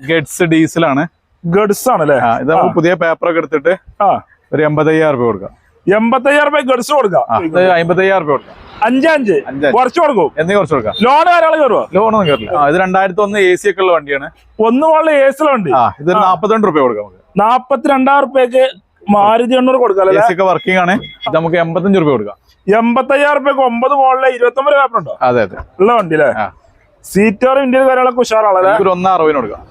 Guts ഡീസലാണ്. Guts ആണല്ലേ? ഇത് നമുക്ക് പുതിയ പേപ്പർ ഒക്കെ എടുത്തിട്ട് ആ. ഒരു എൺപത്തയ്യായിരം രൂപ കൊടുക്കാം. എൺപത്തയ്യായിരം രൂപ ഗഡ്സ് കൊടുക്കാം. അമ്പത്തയ്യായിരം രൂപ കൊടുക്കാം. അഞ്ച് അഞ്ച്. അഞ്ച് അഞ്ച്. കുറച്ച് കൊടുക്കും. എന്തെങ്കിലും കുറച്ച് കൊടുക്കാം. ലോൺ കാര്യങ്ങൾ കയറുമോ ലോണൊന്നും കയറില്ല ഇത് രണ്ടായിരത്തി ഒന്ന് എ സി ഒക്കെ ഉള്ള വണ്ടിയാണ്. ഒന്ന് മുകളിൽ ഏസിലുണ്ട് ആ ഇത് നാപ്പത്തിരണ്ട് രൂപ കൊടുക്കാം നമുക്ക്. നാപ്പത്തിരണ്ടായിരം രൂപയ്ക്ക് മാരുതി എണ്ണൂറ് കൊടുക്കാം എ സി ഒക്കെ വർക്കിംഗ് ആണ്. നമുക്ക് എൺപത്തഞ്ച് രൂപ കൊടുക്കാം. എൺപത്തയ്യായിരം രൂപയ്ക്ക് ഒമ്പത് മുകളിലെ ഇരുപത്തി ഒമ്പത് പേപ്പർ ഉണ്ടോ? അതെ അതെ. ഉള്ള വണ്ടി അല്ലേ. സീറ്റോറും ഇന്ത്യൻ കാര്യങ്ങളൊക്കെ ഉഷാറാണല്ലേ? ഒരു കൊടുക്കാം.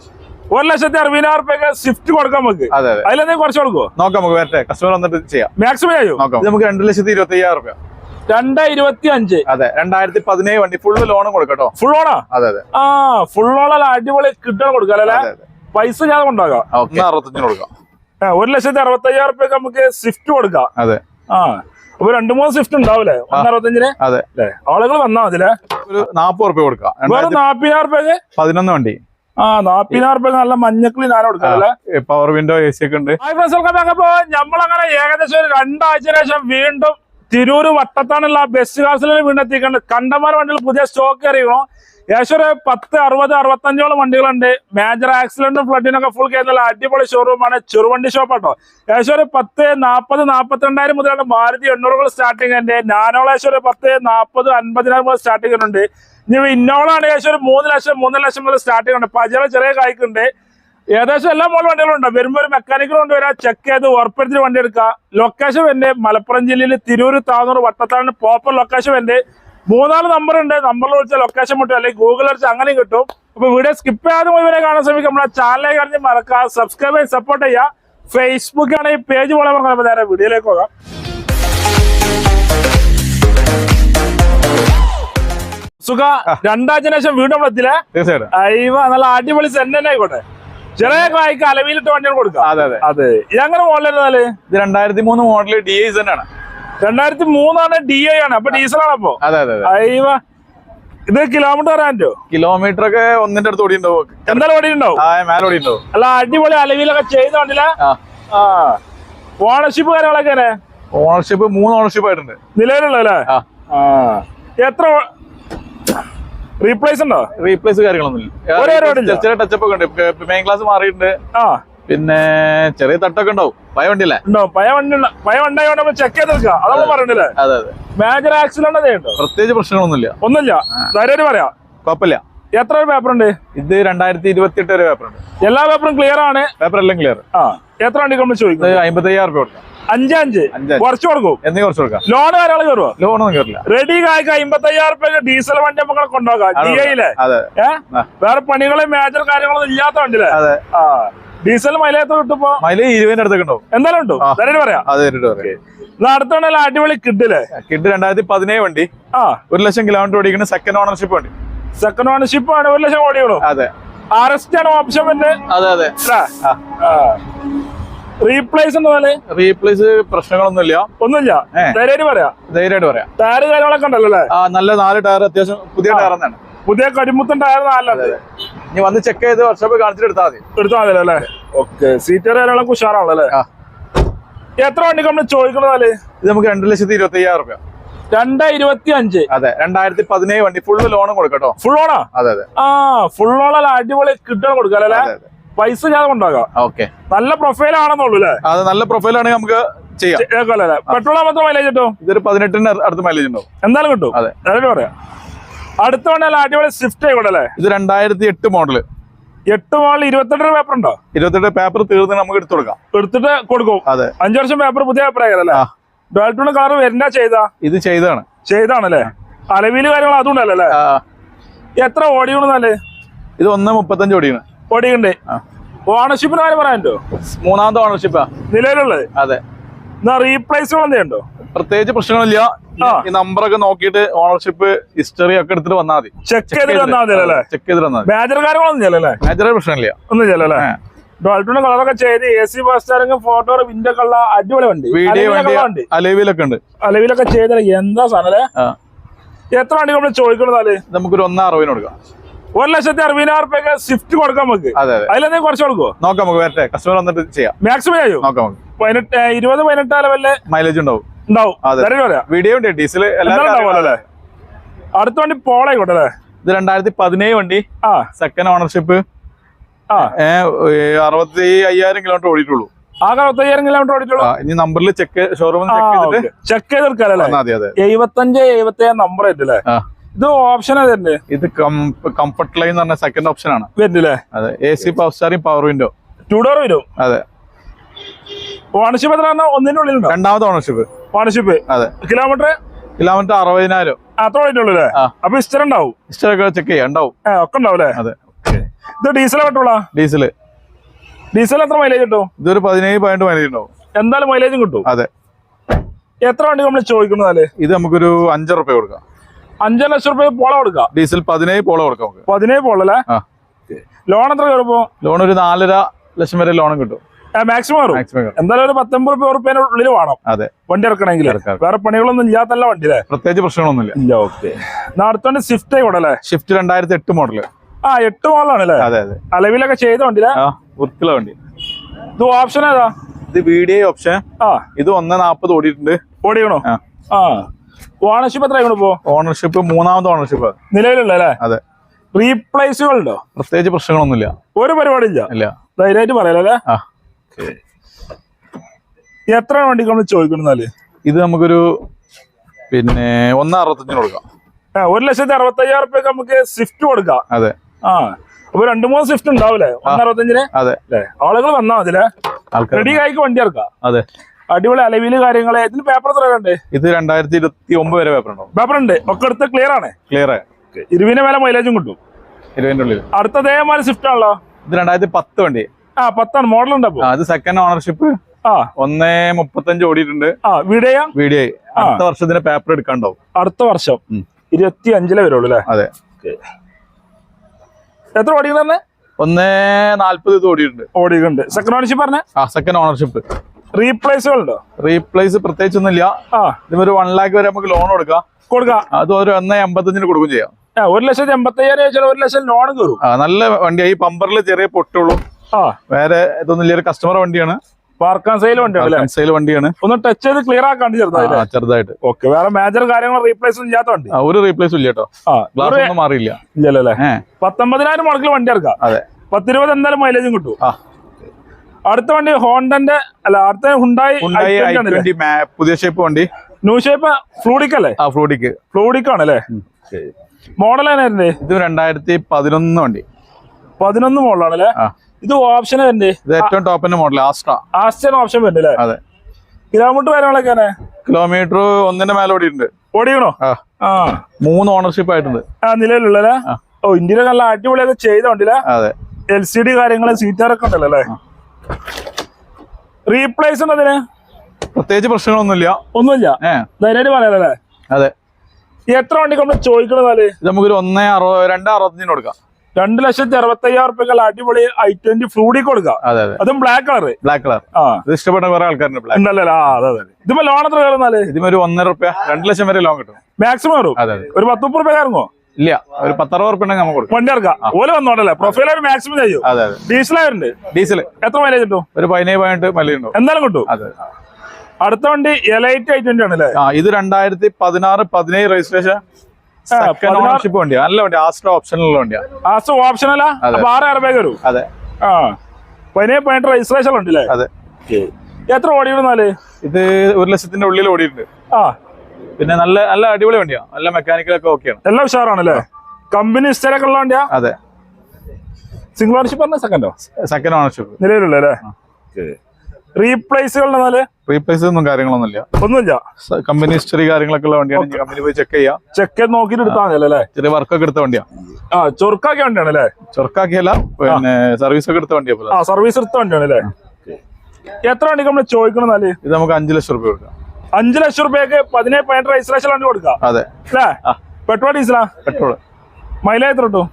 ഒരു ലക്ഷത്തി അറുപതിനായിരം റുപ്യക്ക് സ്വിഫ്റ്റ് കൊടുക്കാൻ നമുക്ക്. അതെ അതെ. അതിലെന്തെങ്കിലും കുറച്ച് കൊടുക്കുമോ നോക്കാം നമുക്ക് വരട്ടെ. കസ്റ്റമർ വന്നിട്ട് ചെയ്യാം. മാക്സിമം ചെയ്യും നമുക്ക് രണ്ട് ലക്ഷത്തി ഇരുപത്തി അയ്യായിരം രൂപ രണ്ട് ഇരുപത്തി അഞ്ച് അതെ രണ്ടായിരത്തി പതിനേഴ് വണ്ടി ഫുള്ള് ലോണും കൊടുക്കട്ടോ. ഫുൾ ഓണാ അതെ അതെ. ആ ഫുൾ ഓണല്ല അടിപൊളി കിട്ടാൻ കൊടുക്കാം അല്ലേ? പൈസ ഞാൻ കൊണ്ടാകാം അറുപത്തഞ്ച് അറുപത്തഞ്ചിന് കൊടുക്കാം. ഒരു ലക്ഷത്തി അറുപത്തി അയ്യായിരം റുപ്യക്ക് നമുക്ക് സ്വിഫ്റ്റ് കൊടുക്കാം. അതെ. ആ അപ്പൊ രണ്ടു മൂന്ന് സ്വിഫ്റ്റ് ഉണ്ടാവില്ലേ അറുപത്തഞ്ചിന്? അതെ. ആളുകൾ വന്നാ മതി ഒരു നാപ്പത് റുപ്യ കൊടുക്കാം. വേറെ നാപ്പതിനായിരം റുപ്യക്ക് പതിനൊന്ന് വണ്ടി. ആ റുപ്യക്ക് നല്ല മഞ്ഞക്കിളി ഞാൻ കൊടുക്കാം പവർ വിൻഡോ എ സി ഒക്കെ ഉണ്ട്. അപ്പോ നമ്മളങ്ങനെ ഏകദേശം ഒരു രണ്ടാഴ്ച ശേഷം വീണ്ടും തിരൂര് വട്ടത്താനുള്ള ബസ് കാസിൽ വീണ്ടും എത്തിക്കുന്നുണ്ട് കണ്ടമാർ വണ്ടികൾ പുതിയ സ്റ്റോക്ക് അറിയണോ ഏകദേശം ഒരു പത്ത് അറുപത് അറുപത്തഞ്ചോളം വണ്ടികളുണ്ട്. മേജർ ആക്സിഡന്റും ഫ്ലഡിനൊക്കെ ഫുൾ കേരള അടിപൊളി ഷോറൂമാണ് ചെറുവണ്ടി ഷോപ്പ് കേട്ടോ ഏകദേശം ഒരു പത്ത് നാൽപ്പത് നാൽപ്പത്തിരണ്ടായിരം മുതലാണ് മാരുതി എണ്ണൂറുകൾ സ്റ്റാർട്ടിംഗ് ഉണ്ട്. നാനോള ഏകദേശം ഒരു പത്ത് നാൽപ്പത് അൻപതിനായിരം മുതൽ സ്റ്റാർട്ടിംഗ് ഉണ്ട്. ഇനി ഇന്നോള ആണ് ഏകദേശം ഒരു മൂന്ന് ലക്ഷം മൂന്നര ലക്ഷം മുതൽ സ്റ്റാർട്ടിംഗ് ഉണ്ട്. പജറ ചെറിയ കായ്ക്കുണ്ട് ഏകദേശം എല്ലാ മോഡൽ വണ്ടികളും ഉണ്ട്. വരുമ്പോൾ ഒരു മെക്കാനിക്കൽ കൊണ്ടുവരാം ചെക്ക് ചെയ്ത് ഉറപ്പെടുത്തി വണ്ടി എടുക്കുക ലൊക്കേഷൻ എന്റെ മലപ്പുറം ജില്ലയിൽ തിരൂർ താന്നൂർ വട്ടത്താണ് പ്രോപ്പർ ലൊക്കേഷൻ വരുന്നത് മൂന്നാൽ നമ്പർ ഉണ്ട്. നമ്പറിൽ വിളിച്ച ലൊക്കേഷൻ മുട്ടും അല്ലെങ്കിൽ ഗൂഗിൾ അടിച്ച് അങ്ങനെയും കിട്ടും. അപ്പൊ വീഡിയോ സ്കിപ്പ് ചെയ്യാതെ ഇവരെ കാണാൻ ശ്രമിക്കും നമ്മളെ ചാനലിലേക്ക് അറിഞ്ഞ് മറക്കുക സബ്സ്ക്രൈബ് ചെയ്ത് സപ്പോർട്ട് ചെയ്യുക. ഫേസ്ബുക്കാണ് ഈ പേജ് പോലെ പറഞ്ഞാൽ നേരെ വീഡിയോയിലേക്ക് പോകാം. സുഖ രണ്ടാഴ്ച ശേഷം വീണ്ടും തീർച്ചയായിട്ടും. അയ്യോ നല്ല അടിപൊളി സെന്റ് തന്നെ ആയിക്കോട്ടെ. ചെറിയ കായ്ക്ക് അലവിയിലിട്ട് വണ്ടികൾ കൊടുക്കാം. അതെ അതെ. അതെ. ഇതങ്ങനെ മോഡലായിരുന്നാൽ ഇത് രണ്ടായിരത്തി മൂന്ന് മോഡൽ ഡി ഐ തന്നെയാണ് രണ്ടായിരത്തി മൂന്നാണ് ഡി ഐ ആണ്. അപ്പൊ ഡീസലാണ് അപ്പൊ. അതെ അതെ അയ്യോ ഇത് കിലോമീറ്റർ വരാനോ കിലോമീറ്റർ ഒക്കെ ഒന്നിന്റെ അടുത്ത് ഓടി ഉണ്ടാവും എന്തായാലും ഓടി ഉണ്ടാവും മേലെ ഓടി ഉണ്ടാവും അല്ല അടിപൊളി അലവിലൊക്കെ ആ. ആ. ഓണർഷിപ്പ് കാര്യങ്ങളൊക്കെ ഓണർഷിപ്പ് മൂന്ന് ഓണർഷിപ്പ് ആയിട്ടുണ്ട്. നിലവിലുള്ളല്ലേ ആ. എത്ര റീപ്ലേസ് ഉണ്ടോ? റീപ്ലേസ് കാര്യങ്ങളൊന്നും. ഇല്ല? ചെറിയ ടച്ചപ്പ് ഒക്കെ ഉണ്ട്. മെയിൻ ക്ലാസ് മാറിയിട്ടുണ്ട്. ആ. പിന്നെ ചെറിയ തട്ടൊക്കെ ഉണ്ടാവും. പഴയ വണ്ടിയല്ലേ? ഉണ്ടോ പഴയ വണ്ടി പഴയ വണ്ടി ആയതുകൊണ്ട് നമ്മൾ ചെക്ക് ചെയ്ത് നിൽക്കാം അതൊന്നും പറയണ്ടല്ലേ അതെ അതെ. മേജർ ആക്സിഡന്റ് അതേ ഉണ്ടോ? പ്രത്യേകിച്ച് പ്രശ്നങ്ങളൊന്നുമില്ല. ഒന്നുമില്ല. ധൈര്യമായിട്ട് പറയാം. കുഴപ്പമില്ല. എത്ര പേപ്പർ ഉണ്ട് ഇത് രണ്ടായിരത്തി ഇരുപത്തി എട്ട് വരെ പേപ്പർ ഉണ്ട് എല്ലാ പേപ്പറും ക്ലിയർ ആണ്. പേപ്പർ എല്ലാം ക്ലിയർ ആ. എത്ര വണ്ടി നമ്മൾ ചോദിക്കും? അമ്പത്തയ്യായിരം രൂപ കൊടുക്കാം. അഞ്ച് അഞ്ച്. അഞ്ച് കുറച്ച് കൊടുക്കും. എന്നീ കുറച്ച് കൊടുക്കാം. ലോൺ കാര്യങ്ങൾ കയറുമോ ലോണൊന്നും കയറില്ല. റെഡി കായ്ക്ക് അമ്പത്തയ്യായിരം രൂപ ഡീസൽ വണ്ടി നമുക്ക് കൊണ്ടുപോകാം. ഡി ഐയിലെ വേറെ പണികളും മേജർ കാര്യങ്ങളൊന്നും ഇല്ലാത്ത വണ്ടിയിലെ അതെ. ആ. ഡീസൽ മൈലേജ് കിട്ടുമ്പോ മൈലേജ് ഇരുപതിന്റെ അടുത്തൊക്കെ ഉണ്ടാവും. എന്തായാലും ഉണ്ടോ. പറയാം. അടുത്തോണ്ടല്ല അടിപൊളി കിഡിൽ കിഡ് രണ്ടായിരത്തി പതിനേഴ് വണ്ടി. ആ. ഒരു ലക്ഷം കിലോമീറ്റർ ഓടിക്കുന്ന സെക്കൻഡ് ഓണർഷിപ്പ് വണ്ടി. സെക്കൻഡ് ഓണർഷിപ്പ് ആണ്. ഒരു ലക്ഷം ഓടിയുള്ളൂ അതെ. ആർ എസ് ടി ആണ് ഓപ്ഷൻ അതെ അതെ. റീപ്ലേസ് റീപ്ലേസ് പ്രശ്നങ്ങളൊന്നുമില്ല. ഒന്നുമില്ല. ധൈര്യമായിട്ട് ധൈര്യം പറയാം. ധൈര്യമായിട്ട് പറയാം. ടയർ കാര്യങ്ങളൊക്കെ ഉണ്ടല്ലോ അല്ലേ നല്ല നാല് ടയർ അത്യാവശ്യം പുതിയ ടയർ തന്നെയാണ്. പുതിയ കരിമുത്തൻ ടയർ ഇനി വന്ന് ചെക്ക് ചെയ്ത് വർഷോപ്പ് കാണിച്ചിട്ട് എടുത്താൽ മതി. എടുത്താൽ മതി അല്ലേ? ഓക്കെ. സീറ്റർ കാര്യങ്ങളൊക്കെ ഉഷാറാണല്ലേ. എത്ര വണ്ടിക്ക് നമ്മൾ ചോദിക്കണതാൽ ഇത് നമുക്ക് രണ്ട് ലക്ഷത്തി ഇരുപത്തി അയ്യായിരം റുപ്യ. രണ്ട് ഇരുപത്തി അഞ്ച് അതെ രണ്ടായിരത്തി പതിനേഴ് വണ്ടി ഫുള്ള് ലോൺ കൊടുക്കട്ടോ. ഫുൾ ഓണാ അതെ അതെ. ആ ഫുൾ ഓണല്ല അടിപൊളി കിട്ടണം കൊടുക്കാം അല്ലേ? പൈസ ഞാൻ കൊണ്ടാകാം ഓക്കെ. നല്ല പ്രൊഫൈൽ ആണെന്നുള്ളൂ അല്ലേ? അതെ നല്ല പ്രൊഫൈൽ ആണെങ്കിൽ നമുക്ക് ചെയ്യാം. പെട്രോൾ മാത്രം മൈലേജ് കിട്ടും? ഇതൊരു പതിനെട്ടിന് അടുത്ത് മൈലേജ് ഉണ്ടാവും. എന്തായാലും കിട്ടും. അതെ. പറയാം. അടുത്ത മോഡൽ അടിപൊളി സ്വിഫ്റ്റ് ആയിക്കോട്ടെ ഇത് രണ്ടായിരത്തി എട്ട് മോഡൽ എട്ട് മോഡൽ ഇരുപത്തെട്ട് പേപ്പർ ഉണ്ടോ? ഇരുപത്തെട്ട് പേപ്പർ തീർന്ന് നമുക്ക് എടുത്തു കൊടുക്കാം. എടുത്തിട്ട് കൊടുക്കും. അതെ. അഞ്ചു വർഷം പേപ്പർ പുതിയ പേപ്പർ ആയതല്ലേ. കാർ കളർ വരുന്ന ചെയ്താ? ഇത് ചെയ്താണ് ചെയ്താണല്ലേ അലവിൽ കാര്യങ്ങൾ അതുകൊണ്ടല്ലേ എത്ര ഓടിയൂണെന്നല്ലേ ഇത് ഒന്ന് മുപ്പത്തഞ്ച് ഓടിയാണ്. ഓടിയുണ്ട്. ഓണർഷിപ്പിന് കാര്യം പറയാനുണ്ടോ മൂന്നാമത്തെ ഓണർഷിപ്പാ നിലവിലുള്ളത്? അതെ. എന്നാ റീപ്ലേസുകൾ എന്തെയുണ്ടോ പ്രത്യേകിച്ച് പ്രശ്നങ്ങളില്ല. ഈ- നമ്പറൊക്കെ നോക്കിയിട്ട് ഓണർഷിപ്പ് ഹിസ്റ്ററി ഒക്കെ എടുത്തിട്ട് വന്നാൽ മതി. ചെക്ക് ചെയ്തിട്ട് വന്നാൽ മതി. അല്ലേ ചെക്ക് ചെയ്തിട്ട് വന്നാൽ മേജർ കാര്യങ്ങളൊന്നും പ്രശ്നമില്ല. ഒന്നും ചെയ്യല്ലേ ആ. കളറൊക്കെ ചെയ്ത് A C bus steering photo window കള്ള അടിപൊളി വണ്ടി. അലവിലൊക്കെ ഉണ്ട്. അലവിലൊക്കെ ചെയ്ത എന്താ എത്ര വണ്ടി നമ്മൾ ചോദിക്കണതാൽ ഇത് നമുക്കൊരു ഒന്ന് അറുപതിന് കൊടുക്കാം. ഒരു ലക്ഷത്തി അറുപതിനായിരം റുപ്യൊക്കെ സ്വിഫ്റ്റ് കൊടുക്കാം നമുക്ക്. അതെ അതെ. അതിലെന്തെങ്കിലും കുറച്ച് കൊടുക്കുമോ നോക്കാം നമുക്ക് വരട്ടെ. കസ്റ്റമർ വന്നിട്ട് ചെയ്യാം. മാക്സിമം ചെയ്യും. നോക്കാം പതിനെട്ട് ഇരുപത് പതിനെട്ട് ലെവലിൽ മൈലേജ് ഉണ്ടാവും. ഉണ്ടാവും. വീഡിയോ ഉണ്ട് ഡീസൽ എന്തായാലും അടുത്ത വണ്ടി പോളായിക്കോട്ടെ അല്ലേ? ഇത് രണ്ടായിരത്തി പതിനേഴ് വണ്ടി. ആ. സെക്കൻഡ് ഓണർഷിപ്പ് ആ. അറുപത്തി അയ്യായിരം കിലോമീറ്റർ ഓടിയിട്ടുള്ളൂ. ആകെ അറുപത്തയ്യായിരം കിലോമീറ്റർ ഓടിയിട്ടുള്ളൂ? ഇനി നമ്പറിൽ ചെക്ക് ഷോറൂമിൽ ചെക്ക് ചെയ്ത് എടുക്കാല്ലേ എഴുപത്തഞ്ച് എഴുപത്തി ഏഴ് നമ്പർ ആയിട്ടില്ലേ ഇത് ഓപ്ഷൻ ഏതുണ്ട് ഇത് കംഫർട്ട് ലൈൻ എന്ന് പറഞ്ഞ സെക്കൻഡ് ഓപ്ഷൻ ആണ്. വരുന്നില്ലേ അതെ. A C power steering power window two door വരും. അതെ. ഓണർഷിപ്പ് എത്ര ഒന്നിനുള്ളിൽ രണ്ടാമത്തെ ഓണർഷിപ്പ് ഓണർഷിപ്പ് അതെ. കിലോമീറ്റർ കിലോമീറ്റർ അറുപതിനായിരം. അത്ര അല്ലേ. അപ്പൊ ഇസ്റ്റർ ഉണ്ടാവും? ഇസ്റ്റർ ഒക്കെ ചെക്ക് ചെയ്യാം. ഉണ്ടാവും. ഒക്കെ ഉണ്ടാവും അല്ലേ? അതെ. ഇത് ഡീസൽ പെട്ടോളാ ഡീസൽ ഡീസൽ എത്ര മൈലേജ് കിട്ടും? ഇതൊരു പതിനേഴ് പോയിന്റ് മൈലേജ് ഉണ്ടാവും. എന്തായാലും മൈലേജും കിട്ടും. അതെ. എത്ര വണ്ടി നമ്മൾ ചോദിക്കുന്നതാൽ ഇത് നമുക്കൊരു അഞ്ചര റുപ്യ കൊടുക്കാം. അഞ്ചര ലക്ഷം റുപ്യ പോള കൊടുക്കാം. ഡീസൽ പതിനേഴ് പോള കൊടുക്കാം പതിനേഴ് പോളല്ലേ ലോൺ എത്ര കയറുമ്പോ ലോൺ ഒരു നാലര ലക്ഷം വരെ ലോണും കിട്ടും. മാക്സിമം കയറും എന്തായാലും ഒരു പത്തൊമ്പത് രൂപ റുപ്യേന്റെ ഉള്ളിൽ വേണം. അതെ. വണ്ടി ഇറക്കണമെങ്കിൽ ഇറക്കാം. വേറെ പണികളൊന്നും ഇല്ലാത്തല്ല വണ്ടി അല്ലേ? പ്രത്യേകിച്ച് പ്രശ്നങ്ങളൊന്നുമില്ല. ഇല്ല ഓക്കെ അടുത്തോണ്ട് സ്വിഫ്റ്റ് ആയിക്കോട്ടെ അല്ലേ സ്വിഫ്റ്റ് രണ്ടായിരത്തി എട്ട് മോഡൽ ആ എട്ട് മോഡലാണ് അല്ലേ അതെ അതെ. അലവിലൊക്കെ ചെയ്ത വണ്ടിയില്ലേ ആ വൃത്തിയുള്ള വണ്ടി. ഇത് ഓപ്ഷൻ ഏതാ? ഇത് വി ഡി ഐ ഓപ്ഷൻ ആ. ഇത് ഒന്ന് നാൽപ്പത് ഓടിയിട്ടുണ്ട്. ഓടിയണോ ആ. ഓണർഷിപ്പ് എത്ര ആയിക്കണോ ഇപ്പോ? ഓണർഷിപ്പ് മൂന്നാമത്തെ ഓണർഷിപ്പ് നിലവിലുള്ള അല്ലേ? അതെ. റീപ്ലേസുകളുണ്ടോ പ്രത്യേകിച്ച് പ്രശ്നങ്ങളൊന്നുമില്ല. ഒരു പരിപാടി ഇല്ല. ഇല്ല ധൈര്യമായിട്ട് പറയാലോ അല്ലേ? ആ. എത്ര വണ്ടിക്ക് നമ്മൾ ചോദിക്കണമെന്നാൽ ഇത് നമുക്കൊരു പിന്നെ ഒന്ന് അറുപത്തഞ്ചിന് കൊടുക്കാം. ഒരു ലക്ഷത്തി അറുപത്തി അയ്യായിരം റുപ്യക്ക് നമുക്ക് സ്വിഫ്റ്റ് കൊടുക്കാം. അതെ. ആ അപ്പൊ രണ്ടു മൂന്ന് സ്വിഫ്റ്റ് ഉണ്ടാവില്ലേ? ഒന്ന് അറുപത്തഞ്ചിന്? അതെ. ആളുകൾ വന്നാ മതില്ലേ റെഡി ആയിക്ക് വണ്ടി ഇറക്കാം. അതെ. അടിപൊളി അലവിൽ കാര്യങ്ങൾ. ഇതിന് പേപ്പർ എത്ര ഉണ്ട്? ഇത് രണ്ടായിരത്തി ഇരുപത്തി ഒമ്പത് വരെ പേപ്പർ ഉണ്ടോ പേപ്പർ ഉണ്ട്. ഒക്കെ എടുത്ത് ക്ലിയർ ആണ്. ക്ലിയർ ഇരുവിന് മേലെ മൈലേജും കിട്ടും. ഇരുപതിന്റെ ഉള്ളിൽ അടുത്ത അതേമാതിരി സ്വിഫ്റ്റ് ആണല്ലോ? ഇത് രണ്ടായിരത്തി പത്ത് വണ്ടി. ആ പത്താണ് മോഡൽ ഉണ്ട് അത് സെക്കൻഡ് ഓണർഷിപ്പ് ആ. ഒന്നേ മുപ്പത്തഞ്ച് ഓടിയിട്ടുണ്ട്. ആ വീഡിയോ വീഡിയോ അടുത്ത വർഷത്തിന് പേപ്പർ എടുക്കാണ്ടാവും. അടുത്ത വർഷം. ഇരുപത്തി അഞ്ചിലെ വരുള്ളൂ അല്ലേ? അതെ. എത്ര ഓടിക്കുന്ന ഒന്നേ നാല്പത് ഇത് ഓടിയിട്ടുണ്ട്. ഓടിയിട്ടുണ്ട്. സെക്കൻഡ് ഓണർഷിപ്പ് പറഞ്ഞ? ആ സെക്കൻഡ് ഓണർഷിപ്പ് റീപ്ലേസുകൾ ഉണ്ടോ റീപ്ലേസ് പ്രത്യേകിച്ചൊന്നുമില്ല. ആ. ഇതിനൊരു വൺ ലാക്ക് വരെ നമുക്ക് ലോൺ കൊടുക്കാം. കൊടുക്കാം. അത് ഒരു ഒന്നേ എൺപത്തഞ്ചിന് കൊടുക്കും ചെയ്യാം. ഒരു ലക്ഷത്തി എൺപത്തി അയ്യായിരം ഒരു ലക്ഷം ലോൺ കയറും. നല്ല വണ്ടി ഈ പമ്പറിൽ ചെറിയ പൊട്ടുള്ളൂ. വേറെ ഇതൊന്നും ഒരു കസ്റ്റമർ വണ്ടിയാണ്. പാർക്കാൻ സെയിൽ വണ്ടിയാണ് സെയിൽ വണ്ടിയാണ്. ഒന്ന് ടച്ച് ചെയ്ത് ക്ലിയർ ആക്കാണ്ട് ആ, ചെറുതായിട്ട്. ഓക്കെ വേറെ മേജർ കാര്യങ്ങൾ റീപ്ലേസ് ഇല്ലാത്ത വണ്ടി. ഒരു റീപ്ലേസ് ഇല്ല കേട്ടോ. ഗ്ലാസ് ഒന്നും മാറിയില്ല. ഇല്ലല്ലേ പത്തൊമ്പതിനായിരം മുടക്കിൽ വണ്ടി ഇറക്കാം അതെ. പത്തിരുപത് എന്തായാലും മൈലേജും കിട്ടും. അടുത്ത വണ്ടി ഹോണ്ടന്റെ അല്ല അടുത്ത ഹുണ്ടായി പുതിയ ഷേപ്പ് വണ്ടി. ന്യൂ ഷേപ്പ് ഫ്ലൂഡിക് അല്ലേ? ആ ഫ്ലൂഡിക്ക് ഫ്ലൂഡിക് ആണല്ലേ? മോഡൽ ഏനായിരുന്നേ ഇത് രണ്ടായിരത്തി പതിനൊന്ന് വണ്ടി. പതിനൊന്ന് മോഡലാണ് അല്ലേ ആ. ഇത് ഓപ്ഷൻ ഇത് ഏറ്റവും ടോപ്പിന്റെ മോഡൽ ആസ്റ്റൻ ഓപ്ഷൻ വരുന്നില്ലേ അതെ. കിലോമീറ്റർ കാര്യങ്ങളൊക്കെ കിലോമീറ്റർ ഒന്നിന്റെ മേലെ ഓടിയിട്ടുണ്ട്. ഓടിയണോ ആ. മൂന്ന് ഓണർഷിപ്പ് ആയിട്ടുണ്ട്. ആ നിലവിലുള്ളല്ലേ ഓ ഇന്ത്യയിലെ നല്ല അടിപൊളിയൊക്കെ ചെയ്ത വണ്ടിയില്ലേ അതെ. എൽ സി ഡി കാര്യങ്ങൾ സീറ്റാറൊക്കെ ഉണ്ടല്ലോ അല്ലേ റീപ്ലേസ് ഉണ്ട് അതിന്? പ്രത്യേകിച്ച് പ്രശ്നങ്ങളൊന്നുമില്ല. ഒന്നുമില്ല. ധൈര്യം ധൈര്യമായിട്ട് പറയാലോ അതെ. എത്ര വണ്ടി നമ്മൾ ചോദിക്കണതാൽ നമുക്കൊരു ഒന്നേ അറുപത് രണ്ട് അറുപത്തഞ്ചിന് കൊടുക്കാം. രണ്ട് ലക്ഷത്തി അറുപത്തി അയ്യായിരം റുപ്യകൾ അടിപൊളി ഐ ട്വന്റി ഫ്രൂഡി കൊടുക്കാം. അതെ ബ്ലാക്ക് കളർ ബ്ലാക്ക് കളർ ആ. ഇത് ഇഷ്ടപ്പെട്ട കുറെ ആൾക്കാരുണ്ട് ബ്ലാക്ക് ഉണ്ടല്ലോ? അതെ അതെ. ഇതിപ്പോ ലോൺ എത്ര കയറുന്നാൽ ഇതിമൊരു ഒന്നര റുപ്യ രണ്ട് ലക്ഷം വരെ ലോൺ കിട്ടും. മാക്സിമം വരും? ഒരു പത്ത് മുപ്പത് റുപ്യ കയറുമോ ഇല്ല ഒരു പത്തറുപത് റുപ്യ ഉണ്ടെങ്കിൽ നമുക്ക് കൊടുക്കാം. വണ്ടി ഇറക്കാം. ഓൽ വന്നോണ്ടല്ലേ? പ്രൊഫൈൽ ഒരു മാക്സിമം ചെയ്യും അതെ അതെ. ഡീസലായിട്ടുണ്ട് ഡീസൽ എത്ര മൈലേജ് കിട്ടും? ഒരു പതിനേഴ് പോയിന്റ് മൈലേജ് ഉണ്ടോ എന്തായാലും കിട്ടും. അതെ. അടുത്ത വണ്ടി എലൈറ്റ് ഐ ട്വന്റി ആണല്ലേ? ഇത് രണ്ടായിരത്തി പതിനാറ് പതിനേഴ് രജിസ്ട്രേഷൻ ഓണർഷിപ്പ് വണ്ടിയാ. നല്ല വണ്ടി ആസ്ട്ര വണ്ടിയാ. അതെ. വരും? ആ. രജിസ്ട്രേഷൻ ഉണ്ടല്ലേ? അതെ. എത്ര ഓടിയിരുന്നാൽ? ഇത് ഒരു ലക്ഷത്തിന്റെ ഉള്ളിൽ ഓടിയിട്ടുണ്ട്. ആ. പിന്നെ നല്ല നല്ല അടിപൊളി വണ്ടിയാ. നല്ല മെക്കാനിക്കലൊക്കെ ഓക്കെയാണ് എല്ലാം ഉഷാറാണല്ലേ? കമ്പനി ഇസ്റ്റേലൊക്കെ ഉള്ള വണ്ടിയാ? അതെ. സിംഗിൾ ഓണർഷിപ്പ് പറഞ്ഞ സെക്കൻഡോ സെക്കൻഡ് ഓണർഷിപ്പ് നിലവിലുള്ള അല്ലേ റീപ്ലേസുകൾ എന്നാൽ റീപ്ലേസ് ഒന്നും കാര്യങ്ങളൊന്നുമില്ല. ഒന്നുമില്ല. കമ്പനി ഹിസ്റ്ററി കാര്യങ്ങളൊക്കെ ഉള്ള വണ്ടിയാണ്. കമ്പനി പോയി ചെക്ക് ചെയ്യാം. ചെക്ക് ചെയ്ത് നോക്കിയിട്ട് അല്ലേ? ചെറിയ വർക്കൊക്കെ എടുത്ത വണ്ടിയാ. ആ ചൊറുക്കാക്കിയ വണ്ടിയാണ് അല്ലേ? ചൊർക്കാക്കിയല്ല പിന്നെ സർവീസ് ഒക്കെ എടുത്ത വണ്ടിയാ സർവീസ് എടുത്ത വണ്ടിയാണ് അല്ലേ? എത്ര വണ്ടി നമ്മൾ ചോദിക്കണം ഇത് നമുക്ക് അഞ്ചു ലക്ഷം രൂപ കൊടുക്കാം. അഞ്ചു ലക്ഷം റുപ്യക്ക് പതിനേഴ് പതിനെട്ട് രജിസ്ട്രേഷൻ വണ്ടി കൊടുക്കാം. അതെ. അല്ലേ? പെട്രോൾ ഡീസലാ? പെട്രോൾ മൈലേജ് എത്ര കിട്ടും?